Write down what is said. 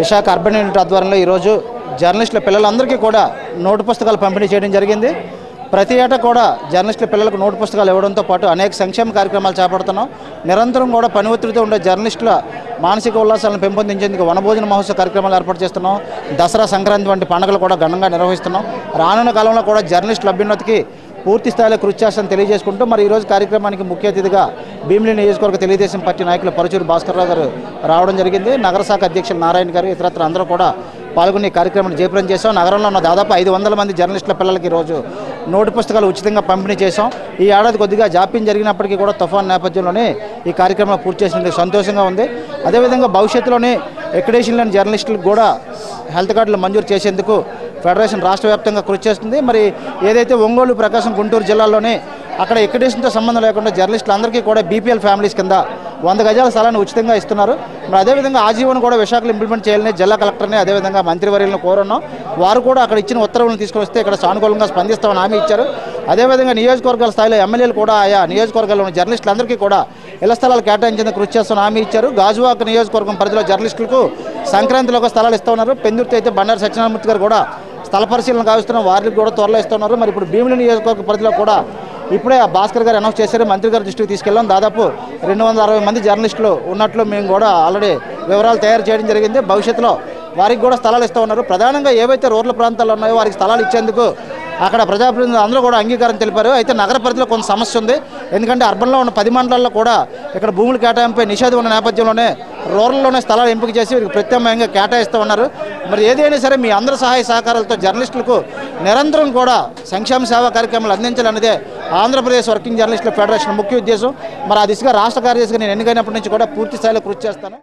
Visakha urban unit ఆధ్వర్యంలో ఈరోజు జర్నలిస్టుల పిల్లలందరికీ కూడా నోటు పుస్తకాలు పంపిణీ చేయడం జరిగింది. ప్రతి ఏటా కూడా జర్నలిస్టుల పిల్లలకు నోటు పుస్తకాలు ఇవ్వడంతో పాటు అనేక సంక్షేమ కార్యక్రమాలు చేపడుతున్నాం. నిరంతరం కూడా పని ఒత్తిడితో ఉండే జర్నలిస్టుల మానసిక ఉల్లాసాలను పెంపొందించేందుకు వనభోజన మహోత్సవ కార్యక్రమాలు ఏర్పాటు చేస్తున్నాం. దసరా సంక్రాంతి వంటి పండుగలు కూడా ఘనంగా నిర్వహిస్తున్నాం. రానున్న కాలంలో కూడా జర్నలిస్టుల అభ్యున్నతికి పూర్తి స్థాయిలో కృషి చేస్తానని తెలియజేసుకుంటూ మరి ఈరోజు కార్యక్రమానికి ముఖ్య అతిథిగా భీమిలి నియోజకవర్గ తెలుగుదేశం పార్టీ నాయకులు పరుచూరు భాస్కర్రావు గారు రావడం జరిగింది. నగర శాఖ అధ్యక్షులు నారాయణ గారు ఇతరత్ర అందరూ కూడా పాల్గొని కార్యక్రమాన్ని జయప్రం చేశాం. నగరంలో ఉన్న దాదాపు ఐదు వందల మంది జర్నలిస్టుల పిల్లలకి ఈరోజు నోటు పుస్తకాలు ఉచితంగా పంపిణీ చేశాం. ఈ ఏడాది కొద్దిగా జాప్యం జరిగినప్పటికీ కూడా తుఫాన్ నేపథ్యంలోనే ఈ కార్యక్రమం పూర్తి చేసినందుకు సంతోషంగా ఉంది. అదేవిధంగా భవిష్యత్తులోనే ఎక్కడేషన్ లేని జర్నలిస్టులకు కూడా హెల్త్ కార్డులు మంజూరు చేసేందుకు ఫెడరేషన్ రాష్ట్ర వ్యాప్తంగా కృషి చేస్తుంది. మరి ఏదైతే ఒంగోలు ప్రకాశం గుంటూరు జిల్లాలోనే అక్కడ ఎక్కడేషన్తో సంబంధం లేకుండా జర్నలిస్టులందరికీ కూడా బీపీఎల్ ఫ్యామిలీస్ కింద వంద గజాల స్థలాన్ని ఉచితంగా ఇస్తున్నారు. మరి అదేవిధంగా ఆజీవన్ కూడా విశాఖలో ఇంప్లిమెంట్ చేయాలని జిల్లా కలెక్టర్ని అదేవిధంగా మంత్రివర్యులను కోరున్నాం. వారు కూడా అక్కడ ఇచ్చిన ఉత్తర్వులను తీసుకొని వస్తే ఇక్కడ సానుకూలంగా స్పందిస్తామని హామీ ఇచ్చారు. అదేవిధంగా నియోజకవర్గాల స్థాయిలో ఎమ్మెల్యేలు కూడా ఆయా నియోజకవర్గాల్లో ఉన్న జర్నలిస్టులందరికీ కూడా ఇళ్ళ స్థలాలు కేటాయించేందుకు కృషి చేస్తామని హామీ ఇచ్చారు. గాజువాక నియోజకవర్గం పరిధిలో జర్నలిస్టులకు సంక్రాంతిలో ఒక స్థలాలు ఇస్తున్నారు పెందుర్తి అయితే బండారు సత్యనారాయణమూర్తి గారు కూడా స్థల పరిశీలన కావిస్తున్న వారికి కూడా త్వరలో ఇస్తున్నారు. మరి ఇప్పుడు భీమిలి నియోజకవర్గ పరిధిలో కూడా ఇప్పుడే భాస్కర్ గారు అనౌన్స్ చేశారు. మంత్రి గారి దృష్టికి తీసుకెళ్ళాం దాదాపు రెండు వందల అరవై మంది జర్నలిస్టులు ఉన్నట్లు మేము కూడా ఆల్రెడీ వివరాలు తయారు చేయడం జరిగింది. భవిష్యత్తులో వారికి కూడా స్థలాలు ఇస్తూ ఉన్నారు. ప్రధానంగా ఏవైతే రూరల్ ప్రాంతాల్లో ఉన్నాయో వారికి స్థలాలు ఇచ్చేందుకు అక్కడ ప్రజాప్రతినిధులు అందరూ కూడా అంగీకారం తెలిపారు. అయితే నగర పరిధిలో కొంత సమస్య ఉంది. ఎందుకంటే అర్బన్లో ఉన్న పది మండలాల్లో కూడా ఇక్కడ భూములు కేటాయింపై నిషేధం ఉన్న నేపథ్యంలోనే రూరల్లోనే స్థలాలు ఎంపిక చేసి వీరికి ప్రత్యామ్నాయంగా కేటాయిస్తూ ఉన్నారు. మరి ఏదైనా సరే మీ అందరి సహాయ సహకారాలతో జర్నలిస్టులకు నిరంతరం కూడా సంక్షేమ సేవా కార్యక్రమాలు అందించాలన్నదే ఆంధ్రప్రదేశ్ వర్కింగ్ జర్నలిస్టుల ఫెడరేషన్ ముఖ్య ఉద్దేశం. మరి ఆ దిశగా రాష్ట్ర కార్యదర్శిగా నేను ఎన్నికైనప్పటి నుంచి కూడా పూర్తి స్థాయిలో కృషి చేస్తాను.